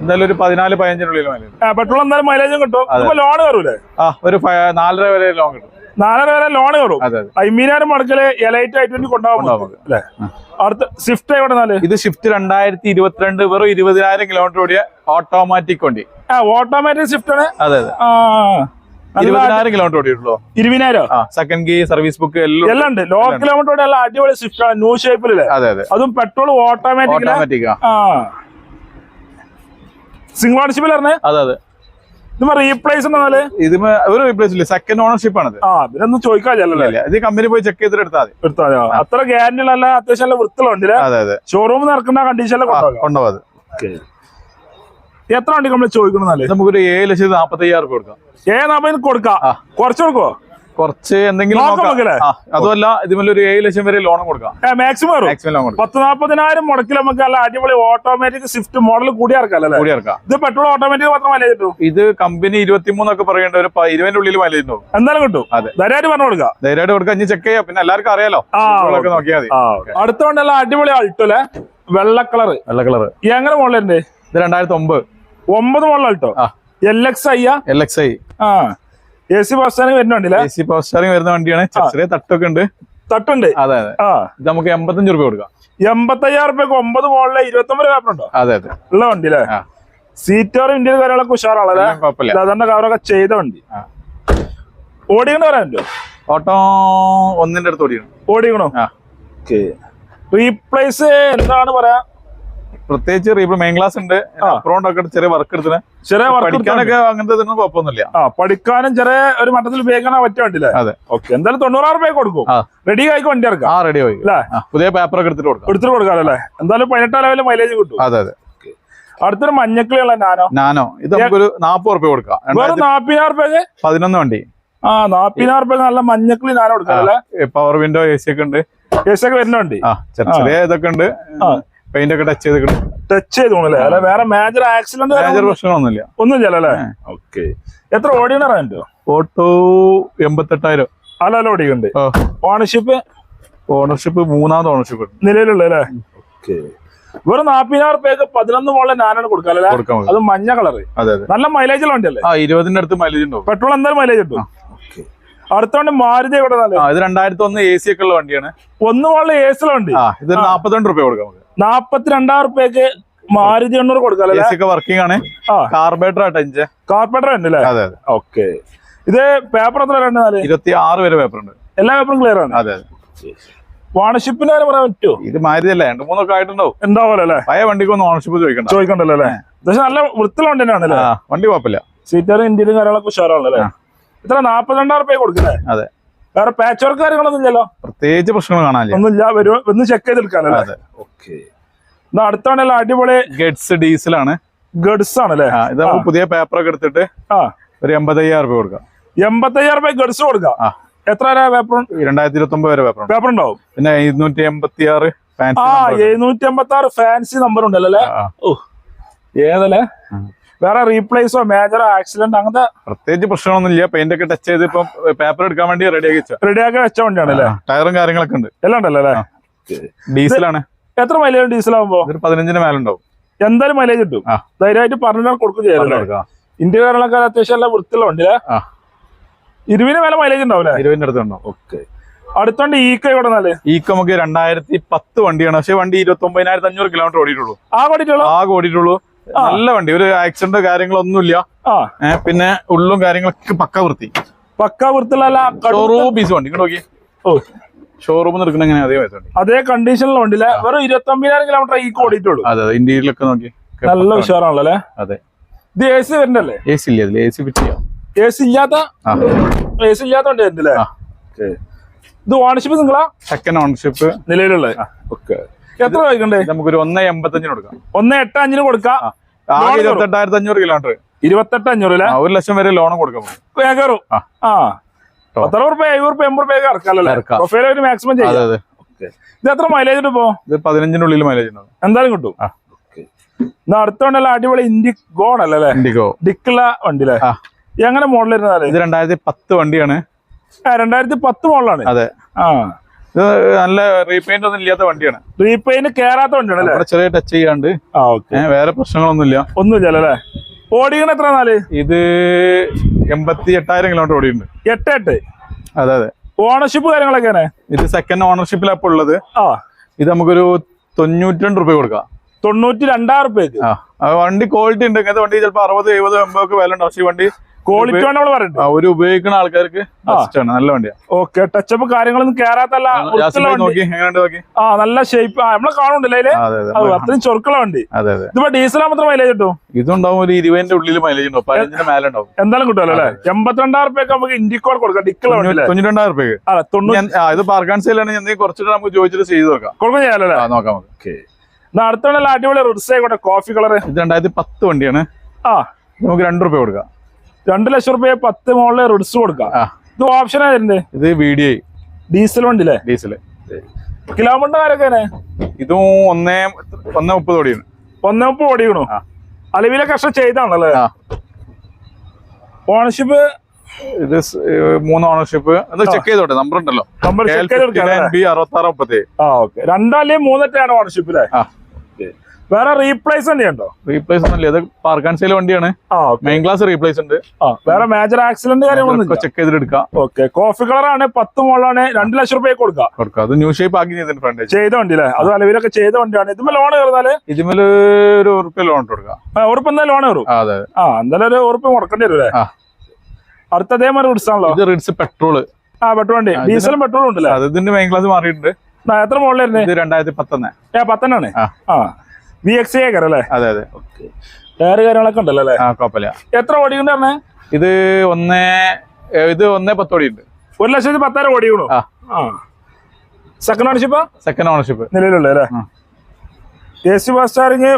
എന്തായാലും ഒരു പതിനാല് പതിനഞ്ചിനുള്ളിൽ മൈലേജ് പെട്രോൾ എന്തായാലും മൈലേജും കിട്ടും. ലോൺ കയറൂലേ ആ ഒരു നാലര വരെ ലോൺ കിട്ടും. നാലര വരെ ലോൺ കയറും. അയ്മീനാർ അതെ. മടക്കൽ എലൈറ്റ് ആയിട്ട് കൊണ്ടാവും കൊണ്ടുപോകാൻ കൊണ്ടുപോകാം. അല്ലേ? അടുത്ത സ്വിഫ്റ്റ് എവിടെ നാല് ഇത് ഷിഫ്റ്റ് രണ്ടായിരത്തി ഇരുപത്തിരണ്ട് വെറും ഇരുപതിനായിരം കിലോമീറ്റർ ഓടിയ ഓട്ടോമാറ്റിക് വണ്ടി. ആ ഓട്ടോമാറ്റിക് സ്വിഫ്റ്റ് ആണ്. അതെ അതെ. ഇരുപതിനായിരം കിലോമീറ്റർ ഓടിയിട്ടുള്ളൂ? ഇരുപതിനായിരം. സെക്കൻഡ് ഗിയർ സർവീസ് ബുക്ക് എല്ലാം എല്ലാം ഉണ്ട്. ലോ കിലോമീറ്റർ ഓടിയ നല്ല അടിപൊളി സ്വിഫ്റ്റ് ആണ്. ന്യൂ ഷേപ്പിലല്ലേ അതെ അതെ. അതും പെട്രോൾ ഓട്ടോമാറ്റിക് സിംഗിൾ ഓണർഷിപ്പിൽ അതെ അതെ. റീപ്ലേസ് ഉണ്ടെന്നാൽ ഇത് ഒരു റീപ്ലേസ് ഇല്ല? സെക്കൻഡ് ഓണർഷിപ്പ് ആണ് ആ ഇതിനൊന്നും ചോദിക്കാല്ലേ ഇത് കമ്പനി പോയി ചെക്ക് ചെയ്തിട്ട് എടുത്താൽ മതി. എടുത്താൽ അത്ര ഗ്യാരണ്ടി അല്ല അത്യാവശ്യം നല്ല വൃത്തിലുണ്ട് അതെ അതെ. ഷോറൂമിൽ നടക്കുന്ന കണ്ടീഷനിൽ കൊണ്ടുപോകാം. എത്ര വണ്ടി നമ്മൾ ചോദിക്കണം നമുക്കൊരു ഏഴ് ലക്ഷത്തി നാപ്പത്തി അയ്യായിരം കൊടുക്കാം. ഏഴ് നാപ്പതിന് കൊടുക്കാം. കുറച്ച് കൊടുക്കോ കുറച്ച് എന്തെങ്കിലും അതുമല്ല ഇതിൽ ഒരു ഏഴ് ലക്ഷം വരെ ലോണും കൊടുക്കാം. മാക്സിമം മാക്സിമം ലോൺ കൊടുക്കാം. പത്ത് നാപ്പതിനായിരം മുടക്കിൽ നമുക്ക് നല്ല അടിപൊളി ഓട്ടോമാറ്റിക് സ്വിഫ്റ്റ് മോഡൽ കൂടി ഇറക്കാം കൂടി ഇറക്കാം. ഇത് പെട്രോൾ ഓട്ടോമാറ്റിക് മാത്രം മൈലേജ് കിട്ടും? ഇത് കമ്പനി ഇരുപത്തിമൂന്നൊക്കെ പറയേണ്ട ഒരു ഇരുപതിന്റെ ഉള്ളിൽ മൈലേജ് ഉണ്ടാവും എന്തായാലും കിട്ടും. അതെ. ധൈര്യമായിട്ട് പറഞ്ഞു കൊടുക്കാം. ധൈര്യമായിട്ട് കൊടുക്കാം. ഇനി ചെക്ക് ചെയ്യാം. പിന്നെ എല്ലാവർക്കും അറിയാലോ. നോക്കിയാൽ മതി. അടുത്ത വണ്ടിയല്ല അടിപൊളി അൾട്ടോ അല്ലേ? വെള്ള കളർ വെള്ള കളർ എങ്ങനെ മോഡലുണ്ട് ഇത് രണ്ടായിരത്തി ഒമ്പത്. ഒമ്പത് model Alto. L X I L X I ആ. എ സി പവർ സ്റ്റാറിംഗ് വരുന്ന വരുന്നുണ്ടല്ലേ എ സി പവർ സ്റ്റാറിംഗ് വരുന്ന വണ്ടിയാണ്. ചെറിയ തട്ടൊക്കെ ഉണ്ട്. തട്ടുണ്ട്. അതെ അതെ. ആ. ഇത് നമുക്ക് എൺപത്തഞ്ച് രൂപ കൊടുക്കാം. എൺപത്തയ്യായിരം റുപ്യക്ക് ഒമ്പത് മോളിലെ ഇരുപത്തി ഒമ്പത് പേപ്പർ ഉണ്ടോ? അതെ അതെ. ഉള്ള വണ്ടി അല്ലേ. സീറ്റോറും ഇന്ത്യയിൽ കാര്യങ്ങളൊക്കെ ഉഷാറാണല്ലേ? സാധാരണ കവറൊക്കെ ചെയ്ത വണ്ടി. ഓടിക്കണ പറ്റുമോ? ഓട്ടോ ഒന്നിന്റെ അടുത്ത് ഓടിക്കണം. ഓടിക്കണോ? റീപ്ലേസ് എന്താണ് പറയാ? പ്രത്യേകിച്ച് റീബിൾ മെയിൻ ക്ലാസ് ഉണ്ട്. ഒക്കെ ചെറിയ വർക്ക് എടുത്തിന്. ചെറിയ വർക്ക് പഠിക്കാനൊക്കെ അങ്ങനത്തെ കുഴപ്പമൊന്നുമില്ല. ആ പഠിക്കാനും ചെറിയ ഒരു മട്ടത്തിൽ ഉപയോഗിക്കാൻ പറ്റിയ വണ്ടിയില്ലേ അതെ. ഓക്കെ എന്തായാലും തൊണ്ണൂറായിരം രൂപ കൊടുക്കും. റെഡി ആയി വണ്ടി ഇറക്കാം ആ റെഡി ആയി. അല്ലേ? പുതിയ പേപ്പർ ഒക്കെ എടുത്തിട്ട് കൊടുക്കാം. എടുത്തിട്ട് കൊടുക്കാം അല്ലേ? എന്തായാലും പതിനെട്ടാം ലെവലിൽ മൈലേജ് കിട്ടും. അതെ അതെ. അടുത്തൊരു മഞ്ഞക്കിളിയുള്ള നാനോ? നാനോ. ഇത് നമുക്കൊരു നാപ്പത് റുപ്യ കൊടുക്കാം. വേറെ നാപ്പതിനായിരം രൂപയ്ക്ക് പതിനൊന്ന് വണ്ടി. ആ നാപ്പതിനായിരം രൂപ നല്ല മഞ്ഞക്കിളി നാനോ കൊടുക്കാം അല്ലേ? പവർ വിൻഡോ എ സി ഒക്കെ ഉണ്ട്. എ സി ഒക്കെ വരുന്ന വണ്ടി. ആ ചെറിയ ചെറിയ ഇതൊക്കെ ഉണ്ട്. ആ. പെയിന്റ് ഒക്കെ ടച്ച് ചെയ്ത് ടച്ച് ചെയ്ത് അല്ലെ? വേറെ മേജർ ആക്സിഡന്റ് മേജർ പ്രശ്നമൊന്നുമില്ല ഒന്നും അല്ലേ? ഓക്കെ എത്ര ഓടിയണ റേഞ്ചോ ഓട്ടോ എൺപത്തെട്ടായിരം. അല്ല അല്ല ഓടിയുണ്ട് ഓണർഷിപ്പ് ഓണർഷിപ്പ് മൂന്നാമത് ഓണർഷിപ്പ് ഉണ്ട്. നിലവിലുള്ള അല്ലേ? ഓക്കെ വെറും നാപ്പതിനായിരം റുപ്യക്ക് പതിനൊന്ന് മോളിലെ നാനാണ് കൊടുക്കാല്ലേ അത് മഞ്ഞ കളറ് നല്ല മൈലേജുള്ള വണ്ടിയല്ലേ? ഇരുപതിന്റെ അടുത്ത് മൈലേജ് ഉണ്ടോ പെട്രോൾ എന്തായാലും മൈലേജ് ഉണ്ടോ അടുത്തോണ്ട് മാരുതി ഇവിടെ നല്ല ഇത് രണ്ടായിരത്തി ഒന്ന് എ സി ഒക്കെ ഉള്ള വണ്ടിയാണ്. ഒന്ന് മോളിലെ എ സി ആ ഇത് നാപ്പത്തിരണ്ട് റുപ്യ കൊടുക്കാം നമുക്ക്. നാപ്പത്തിരണ്ടായിരം റുപ്യക്ക് മാരുതി എണ്ണൂറ് കൊടുക്കാം വർക്കിംഗ് ആണ്. കാർബേറ്റർ അഞ്ച് ഉണ്ട് അല്ലേ? ഓക്കെ. ഇത് പേപ്പർ എത്ര രണ്ട് നാല്? ഇരുപത്തി ആറ് വരെ പേപ്പർ ഉണ്ട്. എല്ലാ പേപ്പറും ക്ലിയർ ആണ്? അതെ ഓണർഷിപ്പിന്റെ കാര്യം പറയാൻ പറ്റുമോ ഇത് മാരുതി അല്ലേ? രണ്ടു മൂന്നൊക്കെ ആയിട്ടുണ്ടാവും. ഉണ്ടാവുമല്ലോ അല്ലേ? പഴയ വണ്ടിക്ക് ഒന്ന് ഓണർഷിപ്പ് ചോദിക്കണ്ട. ചോദിക്കണ്ടല്ലോ അല്ലേ? പക്ഷെ നല്ല വൃത്തിയുള്ള വണ്ടി തന്നെയാണ് വണ്ടി കുഴപ്പമില്ല. സീറ്ററും ഇന്ത്യയിലും കാര്യങ്ങളൊക്കെ ഉഷാറാണല്ലോ അല്ലേ? ഇത്ര നാപ്പത്തിരണ്ടായിരം റുപ്യ കൊടുക്കില്ലേ അതെ. വേറെ പാച്ച് വർക്ക് കാര്യങ്ങളൊന്നും ഇല്ലല്ലോ? പ്രത്യേകിച്ച് പ്രശ്നങ്ങൾ കാണാനില്ല. ഒന്നുമില്ല വരും ഒന്ന് ചെക്ക് ചെയ്തെടുക്കാനല്ലേ അതെ. ഓക്കെ എന്നാ അടുത്താണല്ലോ അടിപൊളി ഗഡ്സ് ഡീസലാണ് ഗഡ്സ് ആണല്ലേ? ഇത് പുതിയ പേപ്പർ ഒക്കെ എടുത്തിട്ട് ആ. ഒരു എൺപത്തയ്യായിരം രൂപ കൊടുക്കാം. എൺപത്തയ്യായിരം രൂപ ഗഡ്സ് കൊടുക്കാം. എത്ര പേപ്പർ രണ്ടായിരത്തി ഇരുപത്തി ഒമ്പത് വരെ പേപ്പർ പേപ്പർ ഉണ്ടാവും. പിന്നെ ഇരുന്നൂറ്റി എൺപത്തി ആറ് ആ. എഴുന്നൂറ്റി എൺപത്തി ആറ് ഫാൻസി നമ്പർ ഉണ്ടല്ലോ അല്ലേ. ഓ ഏതല്ലേ. വേറെ റീപ്ലേസോ മേജറോ ആക്സിഡന്റ് അങ്ങനത്തെ പ്രത്യേകിച്ച് പ്രശ്നമൊന്നും ഇല്ല പെയിന്റ് ഒക്കെ ടച്ച് ചെയ്ത് ഇപ്പം പേപ്പർ എടുക്കാൻ വേണ്ടി റെഡി ആക്കി വെച്ചാ റെഡിയാക്കി വെച്ച വണ്ടിയാണ് അല്ലേ? ടയറും കാര്യങ്ങളൊക്കെ ഉണ്ട്. എല്ലാം ഉണ്ടല്ലോ അല്ലേ? ഡീസലാണ് എത്ര മൈലേജ് ഡീസൽ ആകുമ്പോ ഒരു പതിനഞ്ചിന് മേലുണ്ടാവും. എന്തായാലും മൈലേജ് കിട്ടും. ധൈര്യമായിട്ട് പറഞ്ഞാൽ കൊടുക്കും ചെയ്യാറുണ്ട് ഇന്ത്യ കാര്യങ്ങളൊക്കെ അത്യാവശ്യം നല്ല വൃത്തിയുള്ള വണ്ടിയില്ലേ? ആ. ഇരുവിന് മേലെ മൈലേജ് ഉണ്ടാവില്ല ഇരുപതിന്റെ അടുത്ത് ഉണ്ടാവും. ഓക്കെ അടുത്തോണ്ട് ഈക്കോ ഇവിടെ നല്ല ഈക്കോ നമുക്ക് രണ്ടായിരത്തി പത്ത് വണ്ടിയാണ്. പക്ഷെ വണ്ടി ഇരുപത്തി ഒമ്പതിനായിരത്തി അഞ്ഞൂറ് കിലോമീറ്റർ ഓടിയിട്ടുള്ളൂ. ആ ഓടിയിട്ടുള്ളൂ? ആ ഓടിയിട്ടുള്ളൂ. നല്ല വണ്ടി. ഒരു ആക്സിഡന്റ് കാര്യങ്ങളൊന്നുമില്ല. ആ. പിന്നെ ഉള്ളും കാര്യങ്ങളൊക്കെ പക്ക വൃത്തി. പക്ക ഷോറൂം പീസ് വണ്ടി. നോക്കി ഓ. ഷോറൂമിൽ നിൽക്കുന്ന എങ്ങനെ അതേ വണ്ടി? അതേ കണ്ടീഷനിലുള്ള വണ്ടിയില്ലേ വെറും ഇരുപത്തി ഒമ്പതിനായിരം കിലോമീറ്റർ ഈ ഓടിയിട്ടുള്ളൂ അതെ ഇന്ത്യയിലൊക്കെ നോക്കി. നല്ല ഉഷാറാണല്ലോ അല്ലേ? അതെ. ഇത് എ സി വരണ്ടല്ലേ എ സി ഇല്ല. അതിൽ എ സി ഫിറ്റ് ചെയ്യാം എ സി ഇല്ലാത്ത എ സി ഇല്ലാത്ത വണ്ടി വരുന്നില്ലേ? ഇത് ഓണർഷിപ്പ് നിങ്ങളാ? സെക്കൻഡ് ഓണർഷിപ്പ് നിലവിലുള്ള ഓക്കെ എത്ര വായിക്കണ്ടേ നമുക്കൊരു ഒന്ന് എൺപത്തഞ്ചിന് കൊടുക്കാം. ഒന്ന് എട്ട് അഞ്ചിന് കൊടുക്കാം. ആകെ ഇരുപത്തെട്ടായിരത്തി അഞ്ഞൂറ് കിലോമീറ്റർ. ഇരുപത്തെട്ട് അഞ്ഞൂറ് അല്ലേ? ഒരു ലക്ഷം വരെ ലോൺ കൊടുക്കാം. കയറും. ആ. പത്തറുപത് റുപ്യ അയ്യൂറ് റുപ്യ എൺപത് റുപ്യ ഇറക്കാല്ലേ ഇറക്കാം. പ്രൊഫൈൽ ഒരു മാക്സിമം ചെയ്യാം. ഇത് എത്ര മൈലേജ് ഇപ്പോ? ഇത് പതിനഞ്ചിനുള്ളിൽ മൈലേജ് ഉണ്ടാവും എന്തായാലും കിട്ടും. അടുത്തോണ്ടല്ല അടിപൊളി ഇൻഡിഗോൺ അല്ലേ അല്ലേ? ഇൻഡിഗോ ഡിക്കുള്ള വണ്ടി അല്ലേ? എങ്ങനെ മോഡൽ ഇരുന്നാലേ ഇത് രണ്ടായിരത്തി പത്ത് വണ്ടിയാണ്. രണ്ടായിരത്തി പത്ത് മോഡലാണ് അതെ. ആ. ഇത് നല്ല റീപെയിന്റ് ഒന്നും ഇല്ലാത്ത വണ്ടിയാണ്. റീപെയിന്റ് കേറാത്ത വണ്ടിയാണ് അല്ലേ? ചെറിയ ടച്ച് ചെയ്യാണ്ട്. ആ ഓക്കെ വേറെ പ്രശ്നങ്ങളൊന്നുമില്ല. ഒന്നുമില്ല അല്ലേ? ഓടിക്കണ എത്ര നാല്? ഇത് എൺപത്തി എട്ടായിരം കിലോമീറ്റർ ഓടിയിട്ടുണ്ട്. എട്ട് എട്ട്. അതെ അതെ. ഓണർഷിപ്പ് കാര്യങ്ങളൊക്കെയാണ്? ഇത് സെക്കൻഡ് ഓണർഷിപ്പിലാണ് ഉള്ളത്. ആ. ഇത് നമുക്കൊരു തൊണ്ണൂറ്റി രണ്ട് റുപ്യ കൊടുക്കാം. തൊണ്ണൂറ്റി രണ്ടായിരം റുപ്യക്ക്? ആ. വണ്ടി ക്വാളിറ്റി ഉണ്ട്. ഇങ്ങനത്തെ വണ്ടി ചിലപ്പോൾ അറുപത് എഴുപത് എൺപത് ഒക്കെ വില ഉണ്ടാവും പക്ഷേ വണ്ടി ക്വാളിറ്റി ആണ് നമ്മൾ പറയുന്നത് ഒരു ഉപയോഗിക്കുന്ന ആൾക്കാർക്ക് ആണ് നല്ല വണ്ടിയാ. ഓക്കെ ടച്ചപ്പ് കാര്യങ്ങളൊന്നും കേറാത്തല്ല ആ നല്ല ഷേപ്പ് നമ്മളെ കാണുന്നുണ്ടല്ലേ അതെ അതെ അത് അത്രയും ചൊറുക്കുള്ള വണ്ടി. ഇതിപ്പോ ഡീസൽ മാത്രം മൈലേജ് കിട്ടും ഇതുണ്ടാവും ഒരു ഇരുപതിന്റെ ഉള്ളിൽ മൈലേജ് ഉണ്ടാവും മേലെ ഉണ്ടാവും. എന്തായാലും കിട്ടുമല്ലോ അല്ലെ? എൺപത്തിരണ്ടായിരം റുപ്യൊക്കെ നമുക്ക് ഇൻഡിക്കോൾ കൊടുക്കാം ഡിക്കുള്ള വണ്ടി അല്ലേ തൊണ്ണൂറ്റി രൂപയ്ക്ക് അല്ല തൊണ്ണൂറ് ഇത് പാർക്കാൻ സെയിലാണ് എന്തെങ്കിലും കുറച്ചിട്ട് നമുക്ക് ചോദിച്ചിട്ട് ചെയ്ത് നോക്കാം. കൊടുക്കും ആ നോക്കാം ഓക്കെ അടുത്തുള്ള അടിപൊളി റിഡ്സ് ആയിക്കോട്ടെ കോഫി കളർ ഇത് രണ്ടായിരത്തി പത്ത് വണ്ടിയാണ്. ആ. നമുക്ക് രണ്ടു റുപ്യ കൊടുക്കാം. രണ്ട് ലക്ഷം റുപ്യ പത്ത് മോളിലെ റിഡ്സ് കൊടുക്കാം. ഇത് ഓപ്ഷൻ ആയിരുന്നു? ഇത് വി ഡി ഐ ഡീസൽ വണ്ടി അല്ലേ ഡീസൽ കിലോമീറ്റർ ആരൊക്കെ ഇതും ഒന്നേ ഒന്നേ മുപ്പത് ഓടിയാണ് ഒന്നേ മുപ്പത് ഓടിയണു. അലവിലെ കഷ്ടം ചെയ്താണല്ലേ? ഓണർഷിപ്പ് ഇത് മൂന്ന് ഓണർഷിപ്പ് അത് ചെക്ക് ചെയ്തോട്ടെ നമ്പർ ഉണ്ടല്ലോ. നമ്പർ ചെക്ക് ചെയ്തോട്ടെ രണ്ടല്ലേ മൂന്നറ്റാണ് ഓണർഷിപ്പ് അല്ലേ? ആ. വേറെ റീപ്ലേസ് വണ്ടി ഉണ്ടോ? റീപ്ലേസ് ഒന്നുമില്ല ഇത് പാർക്കാൻ സെയിൽ വണ്ടിയാണ്. ആ മെയിൻ ക്ലാസ് റീപ്ലേസ് ഉണ്ട്. വേറെ മേജർ ആക്സിഡന്റ് കാര്യങ്ങളൊന്നും ചെക്ക് ചെയ്തിട്ട് എടുക്കാം. ഓക്കെ കോഫി കളറാണ് പത്ത് മോളാണ് രണ്ട് ലക്ഷം രൂപ കൊടുക്കാം. കൊടുക്കാം. അത് ന്യൂ ഷേപ്പ് ആക്കി ചെയ്തിട്ട് ഫ്രണ്ട് ചെയ്ത വണ്ടി അല്ലേ അത് അലവിലൊക്കെ ചെയ്ത വണ്ടിയാണ്. ഇതുമ്പോ ലോൺ കയറുന്നാൽ? ഇതിമേൽ ഒരു ഉറുപ്പ് ലോൺ ഇട്ട് കൊടുക്കാം. ഉറപ്പ് എന്തായാലും ലോൺ കയറും. അതെ. ആ എന്തായാലും ഒരു ഉറപ്പ് മുടക്കേണ്ടി വരും അല്ലേ? അടുത്ത അതേമാതിരി റിഡ്സാണല്ലോ ഇത് റിഡ്സ് പെട്രോൾ ആ പെട്രോൾ വണ്ടി. ഡീസലും പെട്രോളും ഉണ്ടല്ലേ? അത് ഇതിന്റെ മെയിൻ ക്ലാസ് മാറിയിട്ടുണ്ട്. എത്ര മോളിലായിരുന്നു രണ്ടായിരത്തി പത്തൊന്ന്. ഏ പത്തെണ്ണാണ് ആ. വി എക്സ് അല്ലേ? അതെ അതെ. ടയർ കാര്യങ്ങളൊക്കെ ഉണ്ടല്ലോ അല്ലേ? ആ കുഴപ്പമില്ല എത്ര ഓടിയുണ്ട് പറഞ്ഞേ ഇത് ഒന്ന് ഇത് ഒന്നേ പത്തോടി ഉണ്ട് ഒരു ലക്ഷത്തി പത്തായിരം ഓടി ആ. ആ. സെക്കൻഡ് ഓണർഷിപ്പ് സെക്കൻഡ് ഓണർഷിപ്പ് നിലവിലുള്ള അല്ലേ. A C bus steering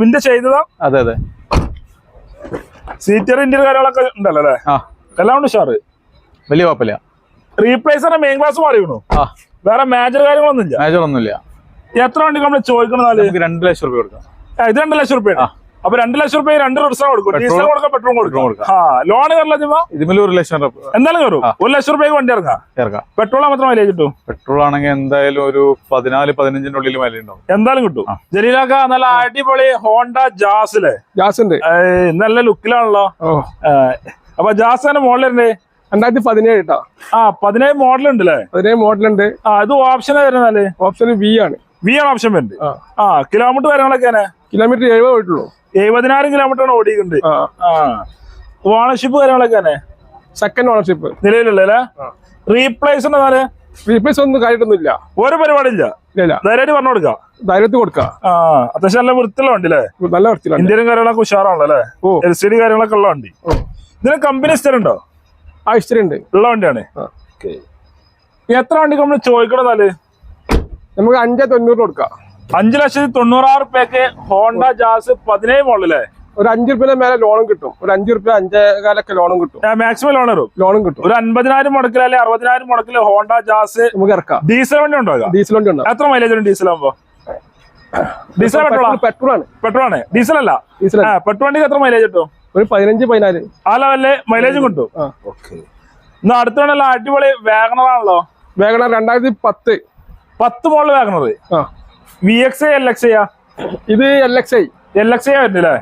window ചെയ്തതാ? അതെ അതെ. സീറ്റർ ഇന്ത്യൻ കാര്യങ്ങളൊക്കെ ഉണ്ടല്ലോ അല്ലേ? എല്ലാം ഉണ്ട് ഷാറ് വലിയ കുഴപ്പമില്ല. റീപ്ലേസറിന്റെ മെയിൻ ക്ലാസ് മാറിക്കണു? ആ. വേറെ മേജർ കാര്യങ്ങളൊന്നും ഇല്ല മേജർ ഒന്നുമില്ല. എത്ര വണ്ടി നമ്മൾ ചോദിക്കണമെന്നാൽ നമുക്ക് രണ്ട് ലക്ഷം രൂപ കൊടുക്കാം. ഇത് രണ്ട് ലക്ഷം രൂപയാണ് അപ്പൊ രണ്ട് ലക്ഷം രൂപ രണ്ട് ദിവസം കൊടുക്കും. Petrol- ഡീസൽ കൊടുക്കാം പെട്രോൾ കൊടുക്കും. ആ ലോൺ കയറില്ല ജിമ്മ ഇതിമേൽ ഒരു ലക്ഷം രൂപ എന്തായാലും കയറും. ഒരു ലക്ഷം രൂപയ്ക്ക് വണ്ടി ഇറങ്ങാം. ഇറങ്ങാം. പെട്രോൾ മാത്രം മൈലേജ് കിട്ടും. പെട്രോൾ ആണെങ്കിൽ എന്തായാലും ഒരു പതിനാല് പതിനഞ്ചിന്റെ ഉള്ളിൽ മൈലേജ് ഉണ്ടാവും. എന്തായാലും കിട്ടും. ജലീലാക്ക നല്ല അടിപൊളി ഹോണ്ട ജാസിലെ. ജാസിന്റെ? ഉണ്ട് നല്ല ലുക്കിലാണല്ലോ. അപ്പൊ ജാസിന്റെ മോഡലുണ്ട് രണ്ടായിരത്തി പതിനേഴ് കേട്ടോ ആ പതിനേഴ് മോഡൽ ഉണ്ട് അല്ലേ പതിനേഴ് മോഡലുണ്ട്. ആ ഇത് ഓപ്ഷൻ വരുന്നത് ഓപ്ഷൻ വി ആണ്. വി ആണ് ഓപ്ഷൻ വരുന്നത്. ആ. കിലോമീറ്റർ കാര്യങ്ങളൊക്കെ കിലോമീറ്റർ എഴുപത് പോയിട്ടുള്ളൂ. എഴുപതിനായിരം കിലോമീറ്റർ ആണ് ഓടിയിട്ടുണ്ട് ഓണർഷിപ്പ് കാര്യങ്ങളൊക്കെ സെക്കൻഡ് ഓണർഷിപ്പ് നിലവിലുള്ള റീപ്ലേസ് റീപ്ലേസ് ഒന്നും കാര്യമായിട്ടൊന്നുമില്ല. ഒരു പരിപാടി ഇല്ല ഇല്ല. ധൈര്യമായിട്ട് പറഞ്ഞു കൊടുക്കാ. ധൈര്യത്തിൽ കൊടുക്ക. ആ അത്യാവശ്യം നല്ല വൃത്തിയുള്ള വണ്ടി അല്ലേ? നല്ല വൃത്തിയിലാണ് ഇന്ത്യയിലും കാര്യങ്ങളൊക്കെ ഉഷാറാണല്ലോ അല്ലേ? എൽ സി ഡി കാര്യങ്ങളൊക്കെ ഉള്ള വണ്ടി. ഇതിന് കമ്പനി സ്ഥിരം ഉണ്ടോ ആ ഇഷ്ടം ഉണ്ട് ഉള്ള വണ്ടിയാണ്. എത്ര വണ്ടി ചോദിക്കണം ചോദിക്കണമെന്നാൽ നമുക്ക് അഞ്ചേ തൊണ്ണൂറ് കൊടുക്കാം. അഞ്ചു ലക്ഷത്തി തൊണ്ണൂറായിരം റുപ്യക്ക് ഹോണ്ട ജാസ് പതിനേഴ് മോളിലെ ഒരു അഞ്ചു റുപ്യ മേലെ ലോണും കിട്ടും. ഒരു അഞ്ചു റുപ്യ അഞ്ചേകാലൊക്കെ ലോണും കിട്ടും. മാക്സിമം ലോൺ വരും. ലോണും കിട്ടും. ഒരു അൻപതിനായിരം മുടക്കിൽ അല്ലെങ്കിൽ അറുപതിനായിരം മുടക്കിൽ ഹോണ്ട ജാസ് നമുക്ക് ഇറക്കാം. ഡീസൽ വണ്ടി ഉണ്ടോ ഡീസൽ വണ്ടി ഉണ്ടോ. എത്ര മൈലേജ് ഉണ്ട് ഡീസൽ ആകുമ്പോ ഡീസൽ പെട്രോൾ പെട്രോൾ ആണ്. പെട്രോൾ ആണ്. ഡീസൽ അല്ല. ഡീസൽ പെട്രോൾ വണ്ടിക്ക് എത്ര മൈലേജ് കിട്ടും? ഒരു പതിനഞ്ച് പതിനാല്. ആ ലെവലിൽ മൈലേജും കിട്ടും. എന്നാ ഇന്ന് അടുത്തുള്ള അടിപൊളി വേഗണറാണല്ലോ. വേഗണർ രണ്ടായിരത്തി പത്ത്. പത്ത് മോളിൽ ആ. വി എക്സ് എൽ എക്സ് ഇത് L X I L X I വരുന്നില്ലേ?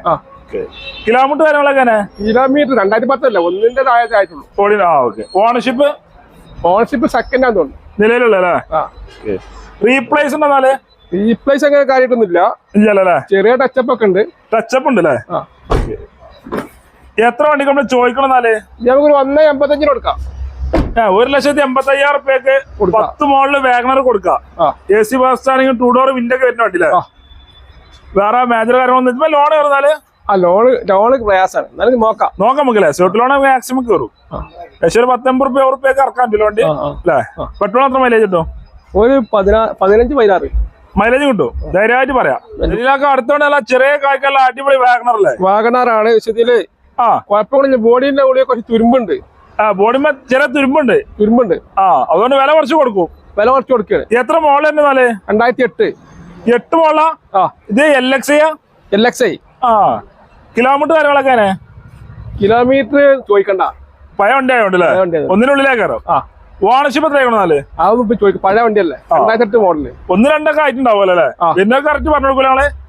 കിലോമീറ്റർ കാര്യങ്ങളൊക്കെ കിലോമീറ്റർ രണ്ടായിരത്തി പത്തല്ല ഒന്നിന്റെ താഴത്തെ ആയിട്ടുള്ളൂ ഓടി ആ ഓക്കെ ഓണർഷിപ്പ് ഓണർഷിപ്പ് സെക്കൻഡ് ആണെന്ന് തോന്നുന്നു നിലവിലുള്ള റീപ്ലേസ് ഉണ്ടെന്നാൽ? റീപ്ലേസ് അങ്ങനെ കാര്യമായിട്ടൊന്നുമില്ല. ഇല്ലല്ലേ ചെറിയ ടച്ചപ്പ് ഒക്കെ ഉണ്ട്. ടച്ചപ്പ് ഉണ്ട് അല്ലേ? എത്ര വണ്ടിക്ക് നമ്മൾ ചോദിക്കണമെന്നാൽ ഇത് നമുക്ക് ഒന്നേ എൺപത്തഞ്ചിന് കൊടുക്കാം. ഒരു ലക്ഷത്തി എൺപത്തി അയ്യായിരം റുപ്യക്ക്. പത്ത് മോളിൽ വാഗണർ കൊടുക്കാം. എ സി ബസ് ആണെങ്കിൽ ടൂ ഡോർ വിൻഡോ ഒക്കെ വരുന്ന വണ്ടിയില്ല. വേറെ മേജർ കാര്യങ്ങളൊന്നും ഇപ്പൊ ലോൺ കയറുന്നാൽ ആ ലോണ് ലോണ് പ്രയാസമാണ് എന്നാലും നോക്കാം. നോക്കാം നമുക്കല്ലേ സ്വിഫ്റ്റ് ലോൺ മാക്സിമം കയറും. പക്ഷെ ഒരു പത്തൊമ്പത് റുപ്യ റുപ്യൊക്കെ ഇറക്കാൻ പറ്റില്ല വണ്ടി. അല്ലേ? പെട്രോൾ എത്ര മൈലേജ് കിട്ടും? ഒരു പതിനാ പതിനഞ്ച് പതിനാറ്. മൈലേജ് കിട്ടും. ധൈര്യമായിട്ട് പറയാം. ഇതിനൊക്കെ അടുത്തോണ്ടല്ല ചെറിയ കായ്ക്കല്ല അടിപൊളി വാഗണർ അല്ലേ വാഗണാറാണ് വിഷയത്തിൽ ആ. കുഴപ്പമില്ല ബോഡീന്റെ ഉള്ളിൽ കുറച്ച് തുരുമ്പുണ്ട്. ബോഡിമേ ചില തുരുമ്പുണ്ട്. തുരുമ്പുണ്ട്. ആ അതുകൊണ്ട് വില കുറച്ച് കൊടുക്കും. വില കുറച്ച് കൊടുക്കുകയാണ്. എത്ര മോളിൽ തന്നെ നാല്? രണ്ടായിരത്തി എട്ട് എട്ട് മോളാ ആ. ഇത് L X L X I ആ. കിലോമീറ്റർ കാര്യങ്ങളൊക്കെ? കിലോമീറ്റർ ചോദിക്കണ്ട. പഴയ വണ്ടി ആയതുകൊണ്ടല്ലേ പഴയ വണ്ടിയാണ്. ഒന്നിനുള്ളിലേക്ക് കയറും. ആ. ഓണർഷിപ്പ് എത്രയാകണം നാല്? അതൊന്നും ചോദിക്കും പഴയ വണ്ടിയല്ലേ? രണ്ടായിരത്തി എട്ട് മോഡൽ ഒന്ന് രണ്ടൊക്കെ ആയിട്ടുണ്ടാവുമല്ലോ അല്ലേ. പിന്നെ കറക്റ്റ് പറഞ്ഞു കൊടുക്കൂല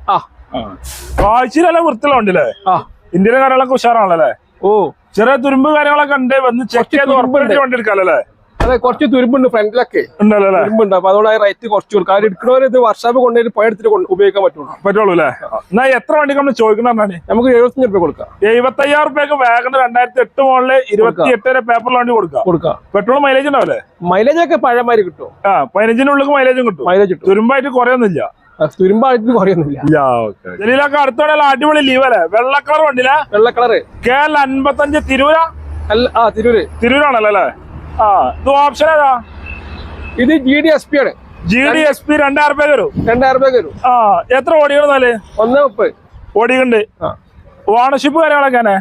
ആ. ആ. കാഴ്ചയിലല്ല വൃത്തിയുള്ള വണ്ടി അല്ലേ ആ. ഇന്ത്യൻ കാര്യങ്ങളൊക്കെ ഉഷാറാണല്ലേ അല്ലേ? ഓ. ചെറിയ തുരുമ്പ് കാര്യങ്ങളൊക്കെ ഉണ്ട്. വന്ന് ചെക്ക് ചെയ്ത് ഉറപ്പായിട്ട് വണ്ടി എടുക്കാല്ലേ അതെ കുറച്ച് തുരുമ്പുണ്ട് ഫ്രണ്ടിലൊക്കെ. ഉണ്ടല്ലോ തുരുമ്പുണ്ട്. അപ്പൊ അതുകൊണ്ട് റേറ്റ് കുറച്ച് കൊടുക്കും. എടുക്കണവർ ഇത് വർഷാപ്പ് കൊണ്ടുപോയി പോയി എടുത്തിട്ട് ഉപയോഗിക്കാൻ പറ്റുള്ളൂ. പറ്റുള്ളൂ അല്ലേ എന്നാ എത്ര വണ്ടിക്ക് നമ്മൾ ചോദിക്കണേ നമുക്ക് എഴുപത്തഞ്ച് രൂപ കൊടുക്കാം. എഴുപത്തി അയ്യായിരം റുപ്യക്ക് വാഗൺ രണ്ടായിരത്തി എട്ട് മോളിൽ ഇരുപത്തി എട്ട് വരെ പേപ്പറിൽ വണ്ടി കൊടുക്കാം. കൊടുക്കാം. പെട്രോൾ മൈലേജ് ഉണ്ടാവില്ലേ? മൈലേജ് ഒക്കെ പഴയമാതിരി കിട്ടും. ആ പതിനഞ്ചിനുള്ളിൽ മൈലേജും കിട്ടും. മൈലേജ് കിട്ടും. തുരുമ്പായിട്ട് കുറയൊന്നുമില്ല. തുരുമ്പായിട്ട് കുറയൊന്നുമില്ല. ഇല്ല ഓക്കെ ജലീലൊക്കെ അടുത്തോടെ അടിപൊളി ലീവ് അല്ലേ? വെള്ള കളർ വണ്ടിയില? വെള്ള കളർ കേരള എൽ അൻപത്തഞ്ച് തിരൂര? ആ തിരൂര്. തിരൂരാണല്ലോ അല്ലേ ആ ഇത് ഓപ്ഷൻ ഏതാ? ഇത് ജി ഡി എസ് പി ആണ്. ജി ഡി എസ് പി രണ്ടായിരം രൂപ വരും രണ്ടായിരം രൂപ വരും ആ എത്ര ഓടികളെന്നാൽ ഒന്ന് മുപ്പത്. ഓടിയുണ്ട് ആ. ഓണർഷിപ്പ് കാര്യങ്ങളൊക്കെ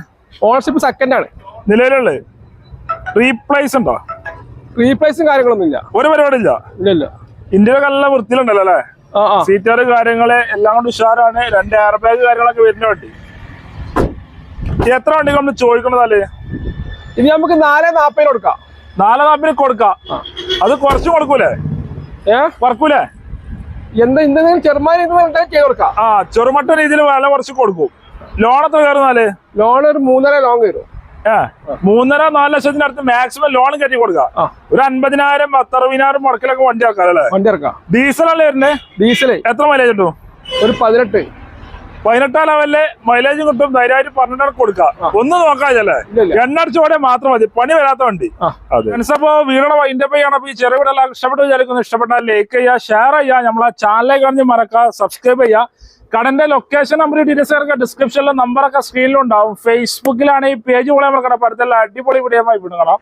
ഓണർഷിപ്പ് സെക്കൻഡ് ആണ്. നിലവിലുള്ളത്. റീപ്ലേസ് ഉണ്ടോ? റീപ്ലേസും കാര്യങ്ങളൊന്നും ഇല്ല. ഒരു പരിപാടി ഇല്ല ഇല്ല. ഇന്ത്യയിലൊക്കെ ഇന്ത്യയിലെ നല്ല വൃത്തിയിലുണ്ടല്ലോ അല്ലേ? സീറ്റർ കാര്യങ്ങൾ എല്ലാം കൊണ്ട് ഉഷാറാണ്. രണ്ട് എയർ ബാഗ് കാര്യങ്ങളൊക്കെ വരുന്ന വണ്ടി. എത്ര വണ്ടി നമ്മൾ ചോദിക്കണതല്ലേ ഇനി നമുക്ക് നാല് നാപ്പതിന് കൊടുക്കാം. നാല് നാപ്പതിന് കൊടുക്കാം. അത് കുറച്ച് കൊടുക്കൂലേ? ഏ? കുറക്കൂലേ? എന്താ എന്തെങ്കിലും ചെറുമാരി ചെയ്ത് കൊടുക്കാം. ആ ചെറുമട്ട രീതിയിൽ വില കുറച്ച് കൊടുക്കും. ലോൺ എത്ര കയറുന്നാൽ ലോൺ ഒരു മൂന്നര വരും ഏ മൂന്നര നാല് ലക്ഷത്തിനടുത്ത് അടുത്ത് മാക്സിമം ലോൺ കയറ്റി കൊടുക്കാം ഒരു അൻപതിനായിരം പത്തറുപതിനായിരം മുടക്കിലൊക്കെ വണ്ടി ആക്കാം അല്ലേ? വണ്ടി ഇറക്കാം ഡീസൽ അല്ലേ വരുന്നത് ഡീസൽ എത്ര മൈലേജ് കിട്ടും? ഒരു പതിനെട്ട്. പതിനെട്ടാം ലെവലിൽ മൈലേജ് കിട്ടും ധൈര്യമായിട്ട് പറഞ്ഞിട്ട് കൊടുക്കാം ഒന്ന് നോക്കാതല്ലേ ഇല്ല, ഇല്ല. എണ്ണ അടിച്ചു ഓടിയാൽ മാത്രം മതി പണി വരാത്ത വണ്ടി. മനസ്സപ്പോ വൈൻഡപ്പ് ചെയ്യണം. അപ്പൊ ഈ ചെറിയ വീടെല്ലാം ഇഷ്ടപ്പെട്ട് വിചാരിക്കുന്നു. ഇഷ്ടപ്പെട്ടാൽ ലൈക്ക് ചെയ്യുക ഷെയർ ചെയ്യുക. നമ്മളെ ചാനലിലേക്ക് അറിഞ്ഞ് മറക്കുക സബ്സ്ക്രൈബ് ചെയ്യുക. കടന്റെ ലൊക്കേഷൻ നമ്പർ ഡീറ്റെയിൽസ് ഒക്കെ ഡിസ്ക്രിപ്ഷനിലെ നമ്പറൊക്കെ സ്ക്രീനിലുണ്ടാവും ഫേസ്ബുക്കിലാണ് ഈ പേജ് പോലെ നമുക്ക് അടുത്തുള്ള അടിപൊളി വീഡിയോ ആയി വിടുകണം